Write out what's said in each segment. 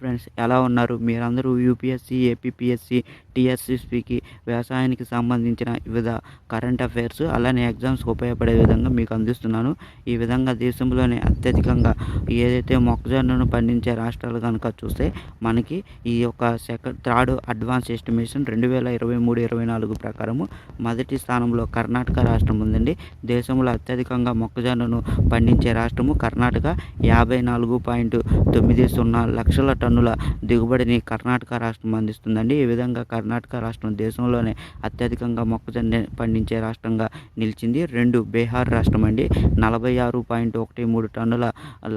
Friends ఎలా ఉన్నారు? మీరందరూ యూపీఎస్సీ ఏపీఎస్సీ టీఎస్ఎస్పికి వ్యవసాయానికి సంబంధించిన వివిధ కరెంట్ అఫైర్స్ అలానే ఎగ్జామ్స్కి ఉపయోగపడే విధంగా మీకు అందిస్తున్నాను. ఈ విధంగా దేశంలోనే అత్యధికంగా ఏదైతే మొక్కజొన్నను పండించే రాష్ట్రాలు కనుక చూస్తే మనకి ఈ యొక్క సెకండ్ థర్డ్ అడ్వాన్స్ ఎస్టిమేషన్ రెండు వేల ఇరవై మూడు ఇరవై నాలుగు ప్రకారము మొదటి స్థానంలో కర్ణాటక రాష్ట్రం ఉందండి. దేశంలో అత్యధికంగా మొక్కజొన్నను పండించే రాష్ట్రము కర్ణాటక యాభై నాలుగు పాయింట్ తొమ్మిది సున్నా లక్షల టన్నుల దిగుబడిని కర్ణాటక రాష్ట్రం అందిస్తుందండి. ఈ విధంగా కర్ణాటక రాష్ట్రం దేశంలోనే అత్యధికంగా మొక్కజొన్న పండించే రాష్ట్రంగా నిలిచింది. రెండు బీహార్ రాష్ట్రం అండి నలభై ఆరు పాయింట్ ఒకటి మూడు టన్నుల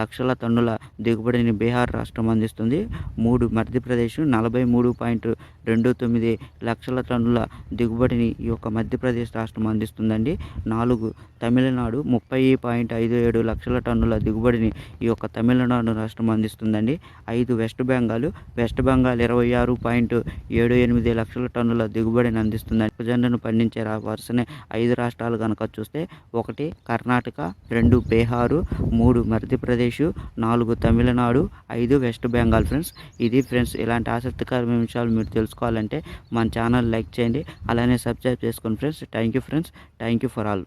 లక్షల టన్నుల దిగుబడిని బీహార్ రాష్ట్రం అందిస్తుంది. మూడు మధ్యప్రదేశ్ నలభై మూడు పాయింట్ రెండు తొమ్మిది లక్షల టన్నుల దిగుబడిని ఈ యొక్క మధ్యప్రదేశ్ రాష్ట్రం అందిస్తుందండి. నాలుగు తమిళనాడు ముప్పై పాయింట్ ఐదు ఏడు లక్షల టన్నుల దిగుబడిని ఈ యొక్క తమిళనాడు రాష్ట్రం అందిస్తుందండి. ఐదు వెస్ట్ బెంగాల్ వెస్ట్ బెంగాల్ ఇరవై ఆరు పాయింట్ ఏడు ఎనిమిది లక్షల టన్నుల దిగుబడిని అందిస్తుంది మొక్కజొన్నను పండించే రా వరుసనే ఐదు రాష్ట్రాలు కనుక చూస్తే ఒకటి కర్ణాటక రెండు బీహారు మూడు మధ్యప్రదేశ్ నాలుగు తమిళనాడు ఐదు వెస్ట్ బెంగాల్ ఫ్రెండ్స్. ఇది ఫ్రెండ్స్ ఇలాంటి ఆసక్తికరమైన విషయాలు మీరు తెలుసుకోవాలంటే మన ఛానల్ లైక్ చేయండి అలానే సబ్స్క్రైబ్ చేసుకోండి friends thank you friends thank you for all.